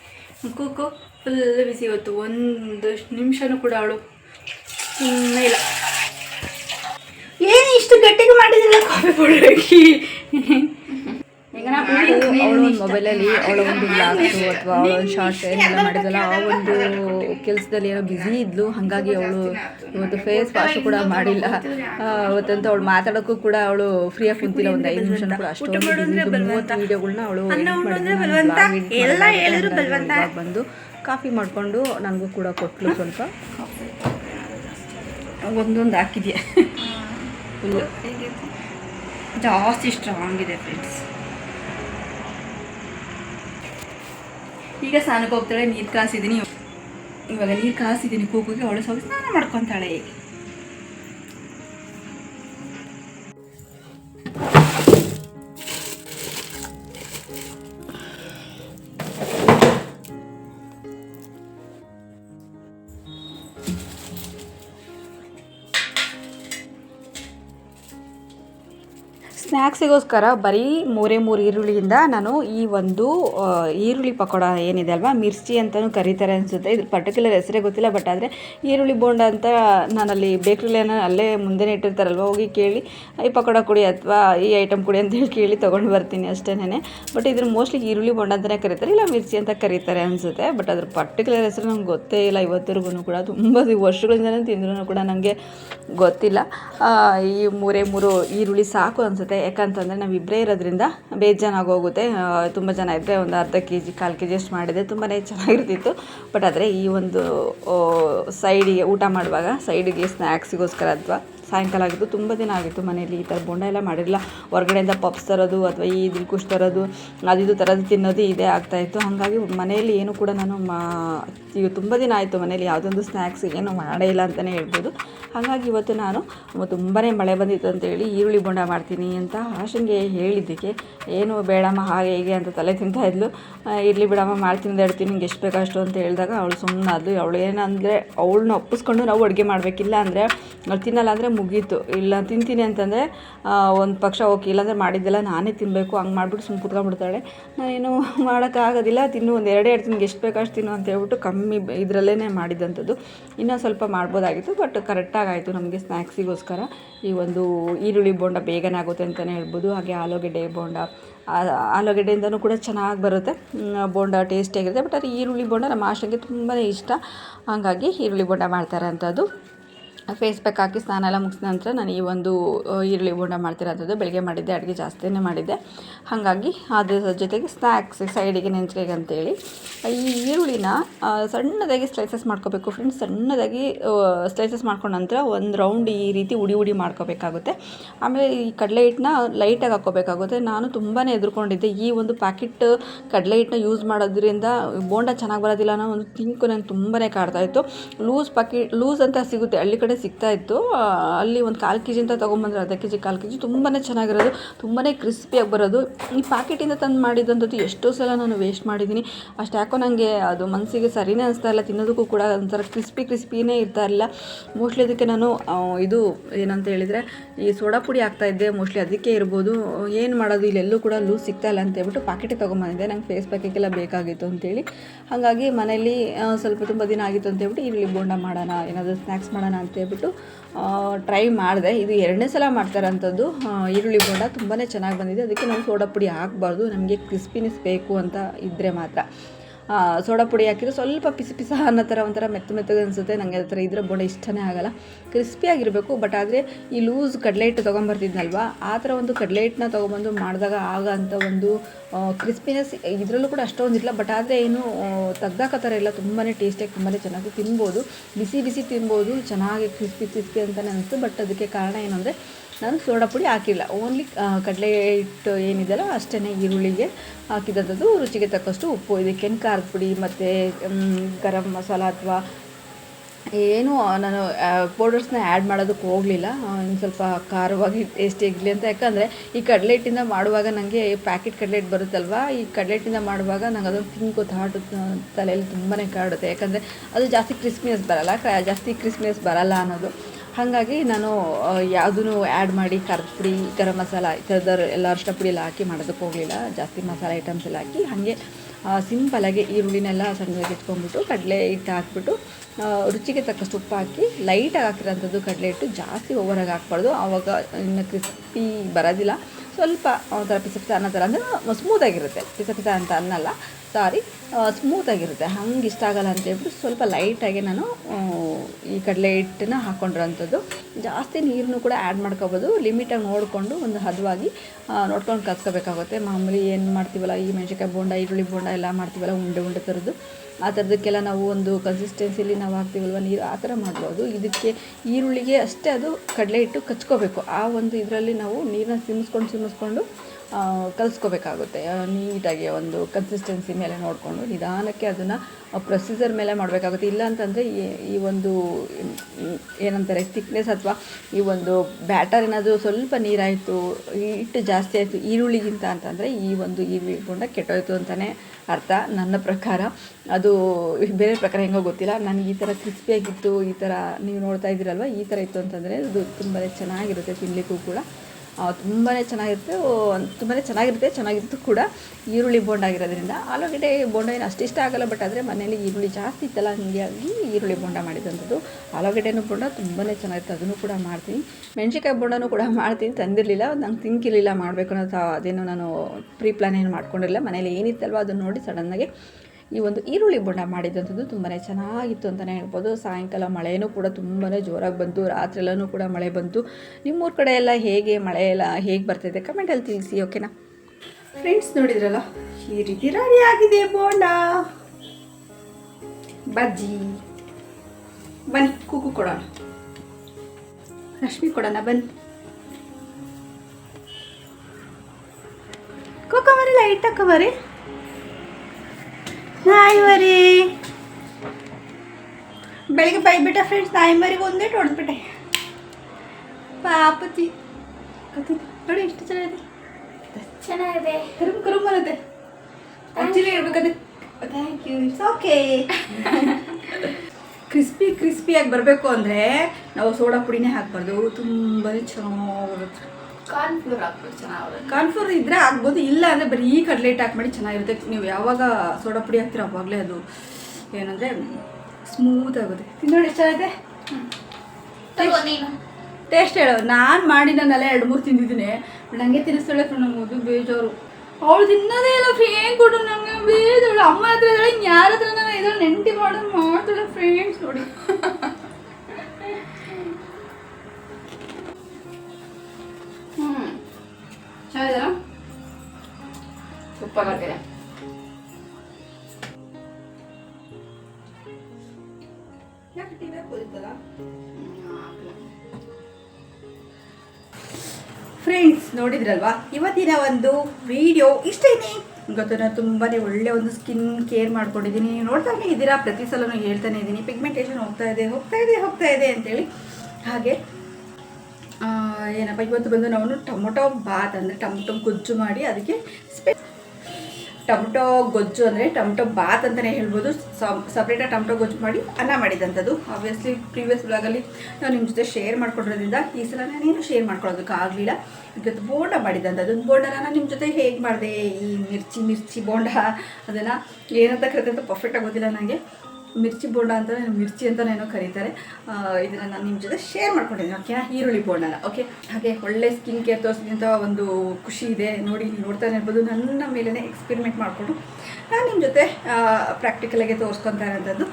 S2: ಕುಕ್ಕು ಫುಲ್ ಬಿಸಿ ಇವತ್ತು, ಒಂದು ನಿಮಿಷನೂ ಕೂಡ ಅವಳು ಸುಮ್ಮನೆ ಇಲ್ಲ. ಏನು ಇಷ್ಟು ಗಟ್ಟಿಗೆ ಮಾಡಿದಿಲ್ಲ ಕಾಫಿ
S1: ಪೌಡರ್ ಹಾಕಿ?
S2: ಅವಳು ಒಂದು ಮೊಬೈಲಲ್ಲಿ ಅವಳ ಒಂದು ಬ್ಲಾಗ್ಸು ಅಥವಾ ಅವಳ ಒಂದು ಶಾರ್ಟ್ಸ್ ಏನೆಲ್ಲ ಮಾಡಿದಲ್ಲ ಆ ಒಂದು ಕೆಲಸದಲ್ಲಿ ಏನೋ ಬ್ಯುಸಿ ಇದ್ಲು ಹಾಗಾಗಿ ಅವಳು ಇವತ್ತು ಫೇಸ್ ವಾಶು ಕೂಡ ಮಾಡಿಲ್ಲ. ಅವತ್ತಂತ ಅವಳು ಮಾತಾಡೋಕ್ಕೂ ಕೂಡ ಅವಳು ಫ್ರೀಯಾಗಿ ಕುಂತಿಲ್ಲ. ಒಂದು ಐದು ನಿಮಿಷ ಕೂಡ ಅಷ್ಟೊಂದು. ಮೂವತ್ತು ವೀಡಿಯೋಗಳನ್ನ ಅವಳು ಬಂದು ಕಾಫಿ ಮಾಡಿಕೊಂಡು ನನಗೂ ಕೂಡ ಕೊಟ್ಟಲು ಸ್ವಲ್ಪ.
S1: ಒಂದೊಂದು ಹಾಕಿದೆಯಾ? ಫುಲ್ಲು ಜಾಸ್ತಿ ಸ್ಟ್ರಾಂಗ್ ಇದೆ ಫ್ರೆಂಡ್ಸ್ ಈಗ ಸ್ನಾನಕ್ಕೆ ಹೋಗ್ತಾಳೆ ನೀರು ಕಾಸಿದ್ದೀನಿ ಇವಾಗ ನೀರು ಕಾಸಿದ್ದೀನಿ ಕೂಗಿಗೆ ಅವಳು ಸ್ವಲ್ಪ ಸ್ನಾನ ಮಾಡ್ಕೊತಾಳೆ. ಈಗ
S2: ಸ್ನ್ಯಾಕ್ಸಿಗೋಸ್ಕರ ಬರೀ ಮೂರೇ ಮೂರು ಈರುಳ್ಳಿಯಿಂದ ನಾನು ಈ ಒಂದು ಈರುಳ್ಳಿ ಪಕೋಡ ಏನಿದೆ ಅಲ್ವಾ, ಮಿರ್ಚಿ ಅಂತಲೂ ಕರೀತಾರೆ ಅನಿಸುತ್ತೆ. ಇದು ಪರ್ಟಿಕ್ಯುಲರ್ ಹೆಸರೇ ಗೊತ್ತಿಲ್ಲ ಬಟ್ ಆದರೆ ಈರುಳ್ಳಿ ಬೋಂಡ ಅಂತ ನಾನಲ್ಲಿ ಬೇಕ್ರಿಲೇನ ಅಲ್ಲೇ ಮುಂದೆನೇ ಇಟ್ಟಿರ್ತಾರಲ್ವ, ಹೋಗಿ ಕೇಳಿ, ಈ ಪಕೋಡ ಕೊಡಿ ಅಥವಾ ಈ ಐಟಮ್ ಕೊಡಿ ಅಂತ ಹೇಳಿ ಕೇಳಿ ತೊಗೊಂಡು ಬರ್ತೀನಿ ಅಷ್ಟೇನೆ ಬಟ್ ಇದ್ರ ಮೋಸ್ಟ್ಲಿ ಈರುಳ್ಳಿ ಬೋಂಡ ಅಂತಲೇ ಕರೀತಾರೆ, ಇಲ್ಲ ಮಿರ್ಚಿ ಅಂತ ಕರೀತಾರೆ ಅನಿಸುತ್ತೆ ಬಟ್ ಅದ್ರ ಪರ್ಟಿಕ್ಯುಲರ್ ಹೆಸರು ನಂಗೆ ಗೊತ್ತೇ ಇಲ್ಲ ಇವತ್ತರೆಗೂ ಕೂಡ. ತುಂಬ ವರ್ಷಗಳಿಂದಲೇ ತಿಂದ್ರೂ ಕೂಡ ನನಗೆ ಗೊತ್ತಿಲ್ಲ. ಈ ಮೂರೇ ಮೂರು ಈರುಳ್ಳಿ ಸಾಕು ಅನಿಸುತ್ತೆ ಯಾಕಂತಂದರೆ ನಾವು ಇಬ್ಬರೇ ಇರೋದ್ರಿಂದ ಬೇಜಾನಾಗೋಗುತ್ತೆ ತುಂಬ ಜನ ಇದ್ದರೆ ಒಂದು ಅರ್ಧ ಕೆ ಜಿ ಕಾಲು ಕೆ ಜಿ ಅಷ್ಟು ಮಾಡಿದೆ ತುಂಬಾ ಚೆನ್ನಾಗಿರ್ತಿತ್ತು. ಬಟ್ ಆದರೆ ಈ ಒಂದು ಸೈಡಿಗೆ ಊಟ ಮಾಡುವಾಗ ಸೈಡಿಗೆ ಸ್ನ್ಯಾಕ್ಸಿಗೋಸ್ಕರ ಅಥವಾ ಸಾಯಂಕಾಲ ಆಗಿತ್ತು ತುಂಬ ದಿನ ಆಗಿತ್ತು ಮನೆಯಲ್ಲಿ ಈ ಥರ ಬೋಂಡ ಎಲ್ಲ ಮಾಡಿರಲಿಲ್ಲ. ಹೊರಗಡೆಯಿಂದ ಪಪ್ಸ್ ತರೋದು ಅಥವಾ ಈ ದಿಲ್ಕುಶ್ ತರೋದು ಅದಿದು ಥರದ್ದು ತಿನ್ನೋದು ಇದೇ ಆಗ್ತಾಯಿತ್ತು ಹಾಗಾಗಿ ಮನೆಯಲ್ಲಿ ಏನು ಕೂಡ ನಾನು ಮಾ, ಈಗ ತುಂಬ ದಿನ ಆಯಿತು ಮನೆಯಲ್ಲಿ ಯಾವುದೊಂದು ಸ್ನ್ಯಾಕ್ಸ್ ಏನು ಮಾಡೇ ಇಲ್ಲ ಅಂತಲೇ ಹೇಳ್ಬೋದು. ಹಾಗಾಗಿ ಇವತ್ತು ನಾನು ತುಂಬಾ ಮಳೆ ಬಂದಿತ್ತು ಅಂತೇಳಿ ಈರುಳ್ಳಿ ಬೋಂಡ ಮಾಡ್ತೀನಿ ಅಂತ ಆಶಂಗೆ ಹೇಳಿದ್ದಕ್ಕೆ. ಏನು ಬೇಡಮ್ಮ, ಹಾಗೆ ಹೀಗೆ ಅಂತ ತಲೆ ತಿಂತಾ ಇದ್ಲು. ಇರಲಿ ಬಿಡಮ್ಮ ಮಾಡ್ತೀನಿ ಅಂತ ಹೇಳ್ತೀನಿ ನಿಂಗೆ ಎಷ್ಟು ಬೇಕಷ್ಟು ಅಂತ ಹೇಳಿದಾಗ ಅವಳು ಸುಮ್ಮನೆ ಅದು ಅವಳು ಏನಂದರೆ, ಅವಳನ್ನ ಒಪ್ಪಿಸ್ಕೊಂಡು ನಾವು ಅಡುಗೆ ಮಾಡಬೇಕಿಲ್ಲ ಅಂದರೆ, ಅವ್ಳು ತಿನ್ನಲ್ಲ ಅಂದರೆ ಮುಗೀತು. ಇಲ್ಲ, ತಿಂತೀನಿ ಅಂತಂದರೆ ಒಂದು ಪಕ್ಷ ಓಕೆ, ಇಲ್ಲಾಂದರೆ ಮಾಡಿದ್ದೆಲ್ಲ ನಾನೇ ತಿನ್ನಬೇಕು ಹಂಗೆ ಮಾಡಿಬಿಟ್ಟು ಸುಮ್ಮನೆ ಕುತ್ಕೊಂಡ್ಬಿಡ್ತಾಳೆ. ನಾನೇನು ಮಾಡೋಕ್ಕಾಗೋದಿಲ್ಲ, ತಿನ್ನು, ಒಂದು ಎರಡೇ ಎರಡು ತಿನ್ಗೆ ಎಷ್ಟು ಬೇಕೋ ತಿನ್ನು ಅಂತ ಹೇಳ್ಬಿಟ್ಟು ಕಮ್ಮಿ ಇದರಲ್ಲೇ ಮಾಡಿದ್ದಂಥದ್ದು ಇನ್ನೂ ಸ್ವಲ್ಪ ಮಾಡ್ಬೋದಾಗಿತ್ತು, ಬಟ್ ಕರೆಕ್ಟಾಗಿ ಆಯಿತು ನಮಗೆ ಸ್ನ್ಯಾಕ್ಸಿಗೋಸ್ಕರ ಈ ಒಂದು ಈರುಳ್ಳಿ ಬೋಂಡ ಬೇಗನೆ ಆಗುತ್ತೆ ಅಂತಲೇ ಹೇಳ್ಬೋದು, ಹಾಗೆ ಆಲೂಗೆಡ್ಡೆ ಬೋಂಡ. ಆಲೂಗಡ್ಡೆಯಿಂದನೂ ಕೂಡ ಚೆನ್ನಾಗಿ ಬರುತ್ತೆ. ಬೋಂಡ ಟೇಸ್ಟಿಯಾಗಿರುತ್ತೆ, ಬಟ್ ಅದು ಈರುಳ್ಳಿ ಬೋಂಡ ನಮ್ಮ ಆಶೆಗೆ ತುಂಬಾ ಇಷ್ಟ. ಹಾಗಾಗಿ ಈರುಳ್ಳಿ ಬೋಂಡ ಮಾಡ್ತಾರೆ ಅಂಥದ್ದು ಫೇಸ್ ಪ್ಯಾಕ್ ಹಾಕಿ ಸ್ನಾನ ಎಲ್ಲ ಮುಗಿಸಿದ ನಂತರ ನಾನು ಈ ಒಂದು ಈರುಳ್ಳಿ ಬೋಂಡ ಮಾಡ್ತಿರೋದು. ಬೆಳಗ್ಗೆ ಮಾಡಿದ್ದೆ, ಅಡುಗೆ ಜಾಸ್ತಿನೇ ಮಾಡಿದ್ದೆ. ಹಾಗಾಗಿ ಅದ್ರ ಜೊತೆಗೆ ಸ್ನ್ಯಾಕ್ಸ್ ಸೈಡಿಗೆ ನೆಂಚಿಗೆ ಅಂತೇಳಿ. ಈ ಈರುಳ್ಳಿನ ಸಣ್ಣದಾಗಿ ಸ್ಲೈಸಸ್ ಮಾಡ್ಕೋಬೇಕು ಫ್ರೆಂಡ್ಸ್ ಸಣ್ಣದಾಗಿ ಸ್ಲೈಸಸ್ ಮಾಡ್ಕೊಂಡ ನಂತರ ಒಂದು ರೌಂಡ್ ಈ ರೀತಿ ಉಡಿ ಉಡಿ ಮಾಡ್ಕೋಬೇಕಾಗುತ್ತೆ. ಆಮೇಲೆ ಈ ಕಡಲೆ ಹಿಟ್ಟನ್ನ ಲೈಟಾಗಿ ಹಾಕೋಬೇಕಾಗುತ್ತೆ ನಾನು ತುಂಬಾ ಎದುರ್ಕೊಂಡಿದ್ದೆ ಈ ಒಂದು ಪ್ಯಾಕೆಟ್ ಕಡಲೆ ಹಿಟ್ಟನ್ನ ಯೂಸ್ ಮಾಡೋದ್ರಿಂದ ಬೋಂಡ ಚೆನ್ನಾಗಿ ಬರೋದಿಲ್ಲ ಅನ್ನೋ ಒಂದು ತಿಂಕು ನಂಗೆ ತುಂಬಾ ಕಾಡ್ತಾಯಿತ್ತು ಲೂಸ್ ಪ್ಯಾಕೆಟ್ ಲೂಸ್ ಅಂತ ಸಿಗುತ್ತೆ. ಹಳ್ಳಿ ಕಡೆ ಸಿಗ್ತಾ ಇತ್ತು. ಅಲ್ಲಿ ಒಂದು ಕಾಲು ಕೆ ಜಿ ಅಂತ ತೊಗೊಂಬಂದ್ರೆ ಅರ್ಧ ಕೆ ಜಿ ಕಾಲು ಕೆ ಜಿ ತುಂಬಾ ಚೆನ್ನಾಗಿರೋದು. ತುಂಬಾ ಕ್ರಿಸ್ಪಿಯಾಗಿ ಬರೋದು. ಈ ಪ್ಯಾಕೆಟಿಂದ ತಂದು ಮಾಡಿದಂಥದ್ದು ಎಷ್ಟೋ ಸಲ ನಾನು ವೇಸ್ಟ್ ಮಾಡಿದ್ದೀನಿ. ಅಷ್ಟು ಯಾಕೋ ನನಗೆ ಅದು ಮನಸ್ಸಿಗೆ ಸರಿನೇ ಅನಿಸ್ತಾ ಇಲ್ಲ. ತಿನ್ನೋದಕ್ಕೂ ಕೂಡ ಒಂಥರ ಕ್ರಿಸ್ಪಿ ಕ್ರಿಸ್ಪಿನೇ ಇರ್ತಾ ಇಲ್ಲ ಮೋಸ್ಟ್ಲಿ ಅದಕ್ಕೆ ನಾನು ಇದು ಏನಂತ ಹೇಳಿದರೆ, ಈ ಸೋಡಾ ಪುಡಿ ಹಾಕ್ತಾ ಇದ್ದೆ. ಮೋಸ್ಟ್ಲಿ ಅದಕ್ಕೆ ಇರ್ಬೋದು. ಏನು ಮಾಡೋದು? ಇಲ್ಲೆಲ್ಲೂ ಕೂಡ ಲೂಸ್ ಸಿಗ್ತಾ ಇಲ್ಲ ಅಂತ ಹೇಳ್ಬಿಟ್ಟು ಪ್ಯಾಕೆಟಿಗೆ ತೊಗೊಂಬಂದಿದ್ದೆ. ನಂಗೆ ಫೇಸ್ ಪ್ಯಾಕೆಗೆಲ್ಲ ಬೇಕಾಗಿತ್ತು ಅಂತೇಳಿ. ಹಾಗಾಗಿ ಮನೆಯಲ್ಲಿ ಸ್ವಲ್ಪ ತುಂಬ ದಿನ ಆಗಿತ್ತು ಅಂತ ಹೇಳ್ಬಿಟ್ಟು ಈರುಳ್ಳಿ ಬೋಂಡ ಮಾಡೋಣ. ಏನಾದರೂ ಸ್ನ್ಯಾಕ್ಸ್ ಮಾಡೋಣ ಅಂತ ಹೇಳ್ಬಿಟ್ಟು ಟ್ರೈ ಮಾಡಿದೆ. ಇದು ಎರಡನೇ ಸಲ ಮಾಡ್ತಾರಂಥದ್ದು. ಈರುಳ್ಳಿ ಬೋಂಡ ತುಂಬಾ ಚೆನ್ನಾಗಿ ಬಂದಿದೆ. ಅದಕ್ಕೆ ನಾವು ಸೋಡಾ ಪುಡಿ ಹಾಕಬಾರ್ದು. ನಮಗೆ ಕ್ರಿಸ್ಪಿನೆಸ್ ಬೇಕು ಅಂತ ಇದ್ದರೆ ಮಾತ್ರ. ಸೋಡಾ ಪುಡಿ ಹಾಕಿದ್ರೆ ಸ್ವಲ್ಪ ಪಿಸಿ ಪಿಸ ಅನ್ನೋ ಥರ ಒಂಥರ ಮೆತ್ತ ಮೆತ್ತಗೆ ಅನಿಸುತ್ತೆ. ನನಗೆ ಥರ ಇದ್ರೆ ಬೋಂಡ ಇಷ್ಟನೇ ಆಗಲ್ಲ. ಕ್ರಿಸ್ಪಿಯಾಗಿರಬೇಕು ಬಟ್ ಆದರೆ ಈ ಲೂಸ್ ಕಡಲೆ ಹಿಟ್ಟು ತೊಗೊಂಬರ್ತಿದ್ನಲ್ವ, ಆ ಥರ ಒಂದು ಕಡಲೆ ಹಿಟ್ಟನ್ನ ತೊಗೊಂಬಂದು ಮಾಡಿದಾಗ ಆಗ ಅಂತ ಒಂದು ಕ್ರಿಸ್ಪಿನೆಸ್ ಇದರಲ್ಲೂ ಕೂಡ ಅಷ್ಟೊಂದು ಇಲ್ಲ. ಬಟ್ ಆದರೆ ಏನು ತೆಗ್ದಾಕೋ ಥರ ಇಲ್ಲ. ತುಂಬಾ ಟೇಸ್ಟಿಯಾಗಿ ತುಂಬಾ ಚೆನ್ನಾಗಿ ತಿನ್ಬೋದು. ಬಿಸಿ ಬಿಸಿ ತಿನ್ಬೋದು. ಚೆನ್ನಾಗಿ ಕ್ರಿಸ್ಪಿ ಕ್ರಿಸ್ಪಿ ಅಂತಲೇ ಅನಿಸ್ತು ಬಟ್ ಅದಕ್ಕೆ ಕಾರಣ ಏನು ಅಂದರೆ ನಾನು ಸೋಡಾ ಪುಡಿ ಹಾಕಿಲ್ಲ. ಓನ್ಲಿ ಕಡಲೆ ಹಿಟ್ಟು ಏನಿದೆಯಲ್ಲ ಅಷ್ಟೇ ಈರುಳ್ಳಿಗೆ ಹಾಕಿದಂಥದ್ದು ರುಚಿಗೆ ತಕ್ಕಷ್ಟು ಉಪ್ಪು ಇದಕ್ಕೆ ಖಾರದ ಪುಡಿ ಮತ್ತು ಗರಂ ಮಸಾಲ ಅಥವಾ ಏನು ನಾನು ಪೌಡರ್ಸ್ನ ಆ್ಯಡ್ ಮಾಡೋದಕ್ಕೆ ಹೋಗಲಿಲ್ಲ. ಇನ್ನು ಸ್ವಲ್ಪ ಖಾರವಾಗಿ ಟೇಸ್ಟ್ ಇರಲಿ ಅಂತ. ಯಾಕಂದರೆ ಈ ಕಡಲೆ ಹಿಟ್ಟಿಂದ ಮಾಡುವಾಗ ನನಗೆ ಪ್ಯಾಕೆಟ್ ಕಡಲೆ ಹಿಟ್ಟು ಬರುತ್ತಲ್ವ? ಈ ಕಡಲೆ ಹಿಟ್ಟಿಂದ ಮಾಡುವಾಗ ನಂಗೆ ಅದೊಂದು ತಿಂಕು ತಾಟು ತಲೆಯಲ್ಲಿ ತುಂಬಾ ಕಾಡುತ್ತೆ. ಯಾಕಂದರೆ ಅದು ಜಾಸ್ತಿ ಕ್ರಿಸ್ಮಿಯಸ್ ಬರಲ್ಲ. ಜಾಸ್ತಿ ಕ್ರಿಸ್ಮಿಯಸ್ ಬರಲ್ಲ ಅನ್ನೋದು. ಹಾಗಾಗಿ ನಾನು ಯಾವುದೂ ಆ್ಯಡ್ ಮಾಡಿ ಖಾರದ ಪುಡಿ ಗರಂ ಮಸಾಲ ಈ ಥರದ್ದು ಎಲ್ಲ ಅರ್ಷ್ಟ ಪುಡಿ ಎಲ್ಲ ಹಾಕಿ ಮಾಡೋದಕ್ಕೆ ಹೋಗಲಿಲ್ಲ. ಜಾಸ್ತಿ ಮಸಾಲೆ ಐಟಮ್ಸ್ ಎಲ್ಲ ಹಾಕಿ ಹಾಗೆ ಸಿಂಪಲಾಗಿ ಈರುಳ್ಳಿನೆಲ್ಲ ಸಣ್ಣದಾಗಿ ಇಟ್ಕೊಂಡ್ಬಿಟ್ಟು ಕಡಲೆ ಹಿಟ್ಟು ಹಾಕ್ಬಿಟ್ಟು
S1: ರುಚಿಗೆ ತಕ್ಕಷ್ಟು ಉಪ್ಪು ಹಾಕಿ ಲೈಟಾಗಿ ಹಾಕಿರೋಂಥದ್ದು ಕಡಲೆ ಹಿಟ್ಟು ಜಾಸ್ತಿ ಓವರಾಗಿ ಹಾಕ್ಬಾರ್ದು. ಆವಾಗ ಇನ್ನು ಕ್ರಿಸ್ಪಿ ಬರೋದಿಲ್ಲ. ಸ್ವಲ್ಪ ಒಂಥರ ಪಿಸ ಪಿಸ ಅನ್ನೋ ಥರ ಅಂದರೆ ಸ್ಮೂತಾಗಿರುತ್ತೆ ಪಿಸ ಪಿಸ ಅಂತ ಅನ್ನಲ್ಲ. ಸಾರಿ ಸ್ಮೂತಾಗಿರುತ್ತೆ ಹಂಗೆ ಇಷ್ಟ ಆಗಲ್ಲ ಅಂತ ಹೇಳ್ಬಿಟ್ಟು ಸ್ವಲ್ಪ ಲೈಟಾಗಿ ನಾನು ಈ ಕಡಲೆ ಹಿಟ್ಟನ್ನ ಹಾಕ್ಕೊಂಡಿರೋಂಥದ್ದು ಜಾಸ್ತಿ ನೀರನ್ನು ಕೂಡ ಆ್ಯಡ್ ಮಾಡ್ಕೋಬೋದು. ಲಿಮಿಟಾಗಿ ನೋಡಿಕೊಂಡು ಒಂದು ಹದವಾಗಿ ನೋಡ್ಕೊಂಡು ಕಲ್ಸ್ಕೋಬೇಕಾಗುತ್ತೆ ಮಾಮೂಲಿ ಏನು ಮಾಡ್ತೀವಲ್ಲ, ಈ ಮೆಣಸಿಕಾಯಿ ಬೋಂಡ, ಈರುಳ್ಳಿ ಬೋಂಡ ಎಲ್ಲ ಮಾಡ್ತೀವಲ್ಲ, ಉಂಡೆ ಉಂಡೆ ಥರದ್ದು ಆ ಥರದಕ್ಕೆಲ್ಲ ನಾವು ಒಂದು ಕನ್ಸಿಸ್ಟೆನ್ಸಿಲಿ ನಾವು ಹಾಕ್ತೀವಲ್ವ ನೀರು? ಆ ಥರ ಮಾಡ್ಬೋದು. ಇದಕ್ಕೆ ಈರುಳ್ಳಿಗೆ ಅಷ್ಟೇ ಅದು ಕಡಲೆ ಹಿಟ್ಟು ಕಚ್ಕೋಬೇಕು. ಆ ಒಂದು ಇದರಲ್ಲಿ ನಾವು ನೀರನ್ನ ಸಿಮಿಸ್ಕೊಂಡು ಸಿಮಿಸ್ಕೊಂಡು ಕಲಿಸ್ಕೋಬೇಕಾಗುತ್ತೆ. ನೀಟಾಗಿ ಒಂದು ಕನ್ಸಿಸ್ಟೆನ್ಸಿ ಮೇಲೆ ನೋಡಿಕೊಂಡು ನಿಧಾನಕ್ಕೆ ಅದನ್ನು ಪ್ರೊಸೀಜರ್ ಮೇಲೆ ಮಾಡಬೇಕಾಗುತ್ತೆ. ಇಲ್ಲ ಅಂತಂದರೆ ಈ ಒಂದು, ಏನಂತಾರೆ ತಿಕ್ನೆಸ್ ಅಥವಾ ಈ ಒಂದು ಬ್ಯಾಟರ್ ಏನಾದರೂ ಸ್ವಲ್ಪ ನೀರಾಯಿತು, ಹಿಟ್ಟು ಜಾಸ್ತಿ ಆಯಿತು, ಈರುಳ್ಳಿಗಿಂತ ಅಂತಂದರೆ ಈ ಒಂದು ಈರುಳ್ಳಿ ಗುಂಡ ಕೆಟ್ಟೋಯ್ತು ಅಂತಲೇ ಅರ್ಥ. ನನ್ನ ಪ್ರಕಾರ ಅದು ಬೇರೆ ಪ್ರಕಾರ ಹೆಂಗೋ ಗೊತ್ತಿಲ್ಲ. ನನಗೆ ಈ ಥರ ಕ್ರಿಸ್ಪಿಯಾಗಿತ್ತು ಈ ಥರ ನೀವು ನೋಡ್ತಾ ಇದ್ದೀರಲ್ವ, ಈ ಥರ ಇತ್ತು ಅಂತಂದರೆ ಅದು ತುಂಬಾ ಚೆನ್ನಾಗಿರುತ್ತೆ ತಿನ್ನಲಿಕ್ಕೂ ಕೂಡ. ತುಂಬಾ ಚೆನ್ನಾಗಿರುತ್ತೆ. ತುಂಬಾ ಚೆನ್ನಾಗಿರುತ್ತೆ, ಚೆನ್ನಾಗಿತ್ತು ಕೂಡ. ಈರುಳ್ಳಿ ಬೋಂಡ ಆಗಿರೋದ್ರಿಂದ. ಆಲೂಗಡ್ಡೆ ಬೋಂಡ ಏನು ಅಷ್ಟಿಷ್ಟ ಆಗಲ್ಲ ಬಟ್ ಆದರೆ ಮನೇಲಿ ಈರುಳ್ಳಿ ಜಾಸ್ತಿ ಇತ್ತಲ್ಲ, ಹಾಗಾಗಿ ಈರುಳ್ಳಿ ಬೋಂಡ ಮಾಡಿದಂಥದ್ದು. ಆಲೂಗಡ್ಡೆನೂ ಬೋಂಡ ತುಂಬಾ ಚೆನ್ನಾಗಿತ್ತು, ಅದನ್ನು ಕೂಡ ಮಾಡ್ತೀನಿ. ಮೆಣಸಿಕಾಯಿ ಬೋಂಡನೂ ಕೂಡ ಮಾಡ್ತೀನಿ, ತಂದಿರಲಿಲ್ಲ. ನಂಗೆ ತಿಂಕಿರಲಿಲ್ಲ ಮಾಡಬೇಕು ಅನ್ನೋದು ಅದೇನು ನಾನು ಪ್ರೀ ಪ್ಲಾನ್ ಏನು ಮಾಡ್ಕೊಂಡಿರಲಿಲ್ಲ. ಮನೇಲಿ ಏನಿತ್ತಲ್ವ ಅದನ್ನು ನೋಡಿ ಸಡನ್ನಾಗಿ ಈ ಒಂದು ಈರುಳ್ಳಿ ಬೋಂಡ ಮಾಡಿದಂಥದ್ದು ತುಂಬಾ ಚೆನ್ನಾಗಿತ್ತು ಅಂತಲೇ ಹೇಳ್ಬೋದು. ಸಾಯಂಕಾಲ ಮಳೆಯೂ ಕೂಡ ತುಂಬಾ ಜೋರಾಗಿ ಬಂತು ರಾತ್ರಿ ಎಲ್ಲನೂ ಕೂಡ ಮಳೆ ಬಂತು. ನಿಮ್ಮೂರ ಕಡೆ ಎಲ್ಲ ಹೇಗೆ ಮಳೆ ಎಲ್ಲ ಹೇಗೆ ಬರ್ತಿದೆ? ಕಮೆಂಟಲ್ಲಿ ತಿಳಿಸಿ ಓಕೆನಾ
S2: ಫ್ರೆಂಡ್ಸ್ ನೋಡಿದ್ರಲ್ಲ, ಈ ರೀತಿ ರೆಡಿ ಆಗಿದೆ ಬೋಂಡ. ಬಜ್ಜಿ. ಬನ್ನಿ ಕೂಕು ಕೊಡೋಣ. ರಶ್ಮಿ ಕೊಡೋಣ, ಬನ್ನಿ. ಕೋಕೋ ಮರಿ ಲೈಟ್ ಹಾಕೋ ಮರಿ ನಾಯಿ ಮರಿ ಬೆಳಿಗ್ಗೆ ಬೈಬಿಟ್ಟ ಫ್ರೆಂಡ್ಸ್ ತಾಯಿ ಮರಿಗೆ ಒಂದೇ ಹೊಡೆದ್ಬಿಟ್ಟೆ ಪಾಪತಿ ಅದು ನೋಡಿ ಎಷ್ಟು ಚೆನ್ನಾಗಿದೆ.
S3: ಚೆನ್ನಾಗಿದೆ.
S2: ಕರುಮ್ ಕರುಮ್ ಬರುತ್ತೆ. ಆಕ್ಚುಲಿ ಹೇಳ್ಬೇಕಾದ್ರೆ thank you it's okay crispy ಕ್ರಿಸ್ಪಿಯಾಗಿ ಬರಬೇಕು ಅಂದರೆ ನಾವು ಸೋಡಾ ಪುಡಿನೇ ಹಾಕ್ಬಾರ್ದು. ತುಂಬಾ ಚೆನ್ನಾಗಿರುತ್ತೆ
S3: ಕಾರ್ನ್ ಫ್ಲೋರ್ ಹಾಕ್ಬಿಟ್ಟು
S2: ಚೆನ್ನಾಗಿ ಇದ್ದರೆ ಆಗ್ಬೋದು ಇಲ್ಲ ಅಂದರೆ ಬರೀ ಕಡಲೆ ಹಿಟ್ಟು ಹಾಕ್ಬಿಡಿ ಮಾಡಿ ಚೆನ್ನಾಗಿರುತ್ತೆ. ನೀವು ಯಾವಾಗ ಸೋಡಾ ಪುಡಿ ಹಾಕ್ತೀರ ಅವಾಗಲೇ ಅದು ಏನಂದರೆ ಸ್ಮೂತ್ ಆಗುತ್ತೆ. ತಿನ್ನೋಣ ಚೆನ್ನಾಗಿದೆ ಟೇಸ್ಟ್ ಹೇಳೋ. ನಾನು ಮಾಡಿ ನಾನೆಲ್ಲ ಎರಡು ಮೂರು ತಿಂದಿದ್ದೀನಿ. ನನಗೆ ತಿನ್ನಿಸ್ತಾಳೆ ನಂಗೆ ಅದು ಬೇಜಾರು. ಅವಳು ತಿನ್ನೋದೇ ಇಲ್ಲ ಫ್ರೇಂಡ್ ಕೊಡು ನನಗೆ ಬೇಜಾರು. ಅಮ್ಮ ಹತ್ರ ಇದ್ದಾಳೆ ಯಾರ ಹತ್ರ ನಾನು ಇದ್ರಲ್ಲಿ ನೆಂಟಿ ಮಾಡೋದು ಮಾಡ್ತಾಳೆ ಫ್ರೆಂಡ್ಸ್ ನೋಡಿ.
S3: ಚೆನ್ನಾಗಿದೆಯಲ್ಲ ಸೂಪರ್ ಆಗಿದೆ
S2: ಫ್ರೆಂಡ್ಸ್ ನೋಡಿದ್ರಲ್ವಾ? ಇವತ್ತಿನ ಒಂದು ವಿಡಿಯೋ ಇಷ್ಟೇನೆ ಗೊತ್ತ ನಾನು ತುಂಬಾ ಒಳ್ಳೆ ಒಂದು ಸ್ಕಿನ್ ಕೇರ್ ಮಾಡ್ಕೊಂಡಿದ್ದೀನಿ. ನೀವು ನೋಡ್ತಾನೆ ಇದ್ದೀರಾ ಪ್ರತಿ ಸಲನೂ ಹೇಳ್ತಾನೆ ಇದ್ದೀನಿ ಪಿಗ್ಮೆಂಟೇಷನ್ ಹೋಗ್ತಾ ಇದೆ ಹೋಗ್ತಾ ಇದೆ ಹೋಗ್ತಾ ಇದೆ ಅಂತೇಳಿ. ಹಾಗೆ ಏನಪ್ಪ, ಇವತ್ತು ಬಂದು ನಾವು ಟೊಮೊಟೊ ಬಾತ್ ಅಂದರೆ ಟೊಮೊಟೊ ಗೊಜ್ಜು ಮಾಡಿ ಅದಕ್ಕೆ ಸ್ಪೆ ಟೊಮೊಟೊ ಗೊಜ್ಜು ಅಂದರೆ ಟೊಮೊಟೊ ಬಾತ್ ಅಂತಲೇ ಹೇಳ್ಬೋದು. ಸಪ್ರೇಟಾಗಿ ಟೊಮೊಟೊ ಗೊಜ್ಜು ಮಾಡಿ ಅನ್ನ ಮಾಡಿದಂಥದ್ದು. ಆಬ್ವಿಯಸ್ಲಿ ಪ್ರೀವಿಯಸ್ ಬ್ಲಾಗಲ್ಲಿ ನಾವು ನಿಮ್ಮ ಜೊತೆ ಶೇರ್ ಮಾಡ್ಕೊಂಡಿರೋದ್ರಿಂದ ಈ ಸಲ ನಾನೇನು ಶೇರ್ ಮಾಡ್ಕೊಳ್ಳೋದಕ್ಕಾಗಲಿಲ್ಲ ಇವತ್ತು ಬೋಂಡ ಮಾಡಿದಂಥದ್ದು. ಬೋಂಡನ ನಾನು ನಿಮ್ಮ ಜೊತೆ ಹೇಗೆ ಮಾಡಿದೆ? ಈ ಮಿರ್ಚಿ ಮಿರ್ಚಿ ಬೋಂಡ ಅದನ್ನು ಏನಂತ ಕರೆದಂತ ಅಂತ ಪರ್ಫೆಕ್ಟಾಗಿ ಗೊತ್ತಿಲ್ಲ ನನಗೆ ಮಿರ್ಚಿ ಬೋಂಡ ಅಂತ ಮಿರ್ಚಿ ಅಂತಲೇ ಏನೋ ಕರೀತಾರೆ. ಇದನ್ನು ನಾನು ನಿಮ್ಮ ಜೊತೆ ಶೇರ್ ಮಾಡ್ಕೊಂಡಿದ್ದೀನಿ ಓಕೆ ಈರುಳ್ಳಿ ಬೋಂಡನ ಓಕೆ ಹಾಗೆ ಒಳ್ಳೆ ಸ್ಕಿನ್ ಕೇರ್ ತೋರಿಸಿದಂಥ ಒಂದು ಖುಷಿ ಇದೆ. ನೋಡಿ ನೋಡ್ತಾನೆ ಇರ್ಬೋದು. ನನ್ನ ಮೇಲೇ ಎಕ್ಸ್ಪೆರಿಮೆಂಟ್ ಮಾಡಿಕೊಂಡು ನಾನು ನಿಮ್ಮ ಜೊತೆ ಪ್ರಾಕ್ಟಿಕಲಾಗಿ ತೋರಿಸ್ಕೊತಾ ಇರೋಂಥದ್ದು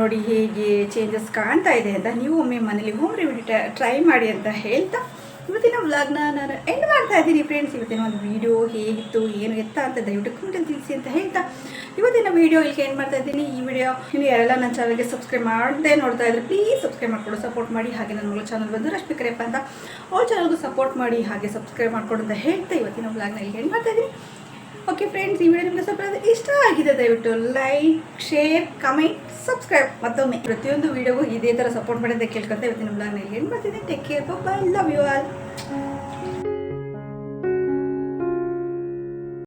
S2: ನೋಡಿ ಹೇಗೆ ಚೇಂಜಸ್ ಕಾಣ್ತಾ ಇದೆ ಅಂತ ನೀವು ಒಮ್ಮೆ ಮನೇಲಿ ಹೋಮ್ ರೆಮಿಡಿ ಟ್ರೈ ಮಾಡಿ ಅಂತ ಹೇಳ್ತಾ ಇವತ್ತಿನ ವ್ಲಾಗ್ನ ನಾನು ಎಂಡ್ ಮಾಡ್ತಾ ಇದ್ದೀನಿ ಫ್ರೆಂಡ್ಸ್ ಇವತ್ತಿನ ಒಂದು ವೀಡಿಯೋ ಹೇಗಿತ್ತು, ಏನು ಎತ್ತ ಅಂತ ದಯವಿಟ್ಟು ಕಮೆಂಟಲ್ಲಿ ತಿಳಿಸಿ ಅಂತ ಹೇಳ್ತಾ ಇವತ್ತಿನ ವೀಡಿಯೋ ಇಲ್ಲಿ ಎಂಡ್ ಮಾಡ್ತಾ ಇದ್ದೀನಿ. ಈ ವಿಡಿಯೋ ನೀವು ಯಾರೆಲ್ಲ ನನ್ನ ಚಾನಲ್ಗೆ ಸಬ್ಸ್ಕ್ರೈಬ್ ಮಾಡದೆ ನೋಡ್ತಾ ಇದ್ರೆ ಪ್ಲೀಸ್ ಸಬ್ಸ್ಕ್ರೈಬ್ ಮಾಡಿಕೊಡು ಸಪೋರ್ಟ್ ಮಾಡಿ. ಹಾಗೆ ನನ್ನ ಮಗಳ ಚಾನಲ್ ಬಂದು ರಶ್ಮಿ ಕರೆಯಪ್ಪ ಅಂತ, ಅವ್ರ ಚಾನಲ್ಗೂ ಸಪೋರ್ಟ್ ಮಾಡಿ, ಹಾಗೆ ಸಬ್ಸ್ಕ್ರೈಬ್ ಮಾಡಿಕೊಡು ಅಂತ ಹೇಳ್ತಾ ಇವತ್ತಿನ ವ್ಲಾಗ್ನ ಇಲ್ಲಿಗೆ ಎಂಡ್ ಮಾಡ್ತಾ ಇದ್ದೀನಿ. ಓಕೆ ಫ್ರೆಂಡ್ಸ್ ಈ ವಿಡಿಯೋ ನಿಮಗೆ ಸ್ವಲ್ಪ ಇಷ್ಟ ಆಗಿದೆ, ದಯವಿಟ್ಟು ಲೈಕ್ ಶೇರ್ ಕಮೆಂಟ್ ಸಬ್ಸ್ಕ್ರೈಬ್ ಮತ್ತೊಮ್ಮೆ ಪ್ರತಿಯೊಂದು ವಿಡಿಯೋಗೂ ಇದೇ ಥರ ಸಪೋರ್ಟ್ ಮಾಡಿದ್ದೆ ಕೇಳ್ಕೊತಾ ಇವತ್ತಿನ ಬ್ಲಾಗ್ನ ಏನು ಮಾಡ್ತಿದ್ದೀನಿ take care bye love you all